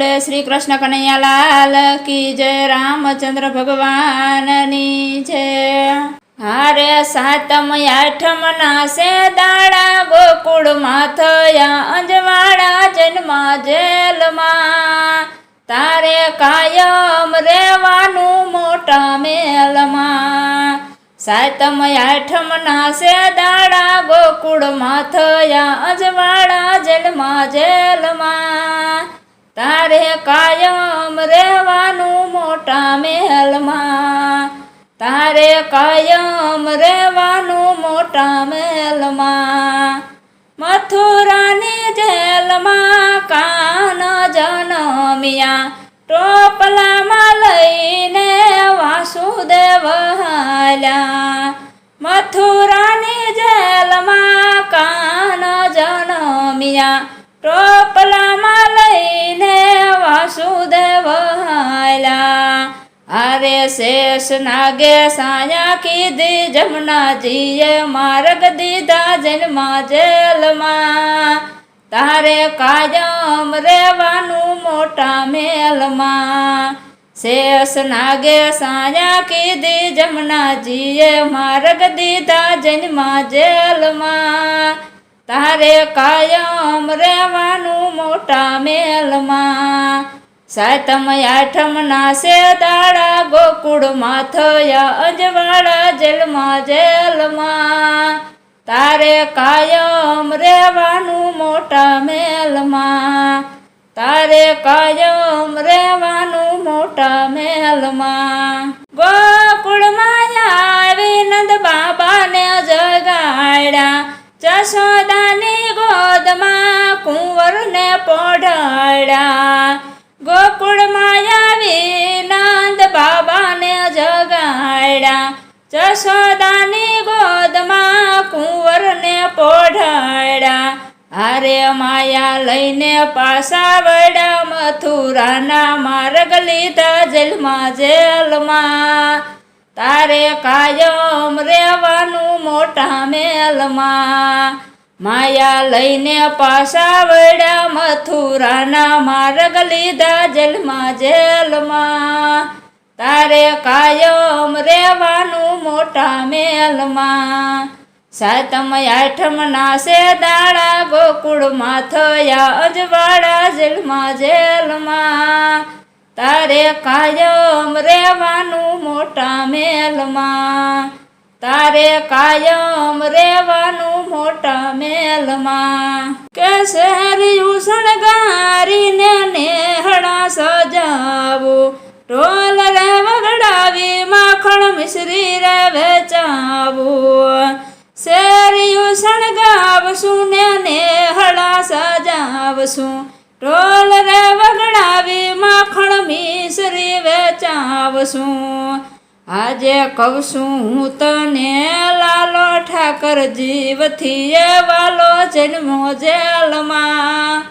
બોલે શ્રી કૃષ્ણ કનૈયાલાલ કી જય રામચંદ્ર ભગવાનની જય. હારે સાતમ આઠમ ના સે દાડા ગોકુળમાં થયા અંજવાડા જન્મા જેલમાં. તારે કાયમ રહેવાનું મોટા મેલમાં. સાતમ આઠમ ના સે દાડા ગોકુળમાં થયા અજવાળા જેલમાં જેલમાં. તારે કાયમ રહેવાનું મોટા મહેલમાં. તારે કાયમ રહેવાનું મોટા મહેલમાં. મથુરાની જેલમાં કાન જનમિયા. ટોપલામાં લઈને વાસુદેવ હાલ્યા. મથુરાની જેલમાં કાન જનમિયા. ટોપલામાં લઈને શેષ નાગે સાયા કીધી જમનાજીએ માર્ગ દીધા જન્મા જેલમાં. તારે કાયમ રહેવાનું મોટા મેલમાં. શેષ નાગે સાયા કીધી જમનાજીએ માર્ગ દીધા જન્મા જેલમાં. તારે કાયમ રહેવાનું મોટા મેલમાં. સાતમ આઠમ ના સે દાડા ગોકુળમાં થયા અજવાળા જેલમાં જેલમાં. તારે કાયમ રહેવાનું મોટા મેલમાં તારે કાયમ રહેવાનું મોટા મેલમાં ગોકુળમાં આવી નંદ બાબાને જગાડ્યા. જશોદાની ગોદમાં કુંવરને પોઢાડ્યા. ગોકુળમાં આવી નંદ બાબાને જગાડ્યા. જશોદાની ગોદમાં કુંવરને પોઢાડ્યા. હારે માયા લઈને પાસા વડા મથુરાના માર્ગ લીધા જેલમાં જેલમાં. તારે કાયમ રહેવાનું મોટા મેલમાં. માયા લઈને પાછા વળ્યા મથુરાના માર્ગ લીધા જેલમાં જેલમાં. તારે કાયમ રેવાનું મોટા મેલમાં. સાતમ આઠમ નાસે દાડા ગોકુળમાં થયા અજવાળા જેલમાં જેલમાં. તારે કાયમ રેવાનું મોટા મેલમાં. તારે કાયમ રેવાનું મોટા મેલમાં કે શહેરિયું શણગારીને નેહડા સજાવું. ઢોલ રે વગડાવી, માખણ મિશ્રી રે વેચાવું. શેરિયું શણગાવશું ને નેહડા સજાવશું. ઢોલ રે વગડાવી, માખણ મિશ્રી વેચાવશું. આજે કહું હું તને લાલો ઠાકર જીવથી એ વાલો જન્મો જેલમાં.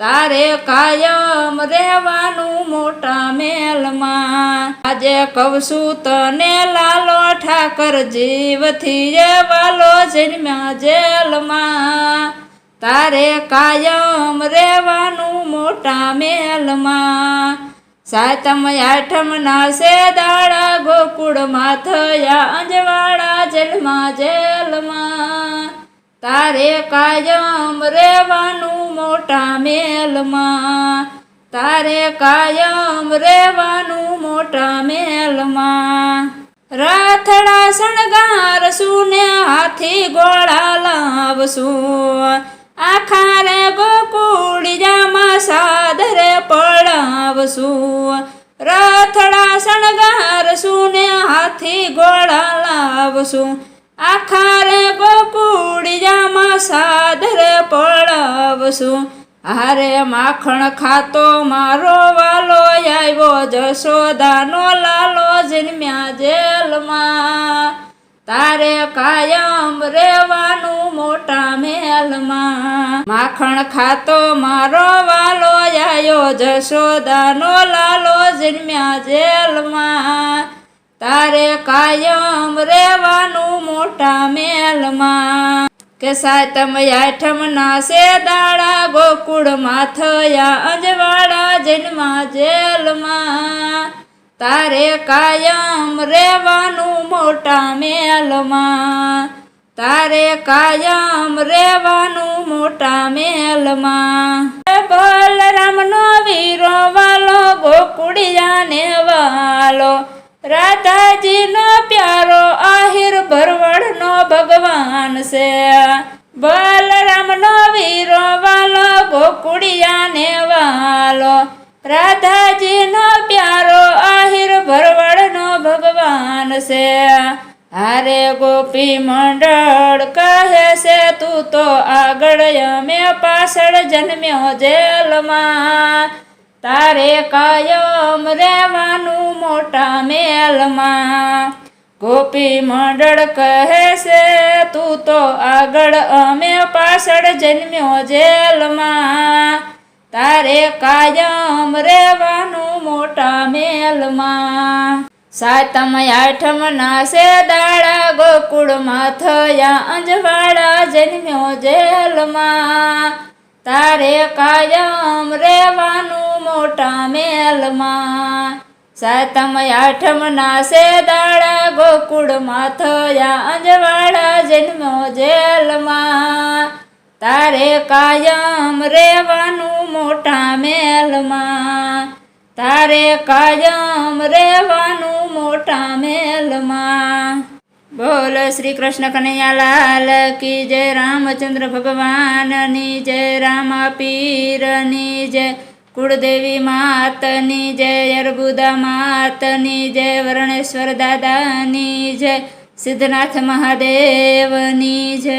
તારે કાયમ રહેવાનું મોટા મેલમાં. આજે કહું તને લાલો ઠાકર જીવથી એ વાલો જન્મ્યા જેલમાં. તારે કાયમ રહેવાનું મોટા મેલમાં. સાતમ આઠમ ના સે દાડા ગોકુળમાં થયા અંજવાળા જેલમાં જેલમાં. તારે કાયમ રેવાનું મોટા મેલમાં. તારે કાયમ રેવાનું મોટા મેલમાં. રાથડા શણગારશું ને હાથી ગોળા લાવશું. આખા રે ગોકુળ પડાવશું રથડા શણગારશું ને હાથી ગોળા લાવશું આખા રે ગોકુળિયામાં સાધરે પડાવશું હારે માખણ ખાતો મારો વાલો આવ્યો જશોદાનો લાલો જન્મ્યા જેલમાં. તારે કાયમ રેવાનું મોટા મેલમાં માખણ ખાતો મારો વાલો આયો જશોદાનો લાલો જન્મ્યા જેલમાં. તારે કાયમ રેવાનું મોટા મેલમાં કે સાતમ આઠમ ના સે દાડા ગોકુળ થયા અંજવાડા જન્મા જેલમાં. તારે કાયમ રેવાનું મોટા મેલમાં તારે કાયમ રેવાનું મોટા મેલમાં બલરામનો વીરો વાલો, ગોકુળિયાને વાલો. રાધાજીનો પ્યારો, આહિર ભરવડનો ભગવાન છે. બલરામનો વીરો વાલો, ગોકુળિયાને વાલો. રાધાજીનો પ્યારો આહિર ભરવડનો ભગવાન છે. હારે ગોપી મંડળ કહે છે, તું તો આગળ અમે પાછળ જન્મ્યો જેલમાં. તારે કાયમ રહેવાનું મોટા મેલમાં. ગોપી મંડળ કહે છે, તું તો આગળ અમે પાછળ જન્મ્યો જેલમાં. તારે કાયમ રહેવાનું મોટા મેલમાં. સાતમ આઠમ ના સે દાડા ગોકુળમાં થયા અંજવાડા જન્મ્યો જેલમાં. તારે કાયમ રહેવાનું મોટા મેલમાં. સાતમ આઠમ ના સે દાડા ગોકુળમાં થયા અંજવાડા જન્મ્યો જેલમાં. તારે કાયમ રહેવાનું મોટા મેલમાં તારે કાયમ રહેવાનું મોટા મેલમાં બોલ શ્રી કૃષ્ણ કનૈયાલાલ કી જય રામચંદ્ર ભગવાનની જય, રામા પીરની જય, કુળદેવી માતની જય અર્બુદા માતની જય, વર્ણેશ્વર દાદાની જય, સિદ્ધનાથ મહાદેવની જય.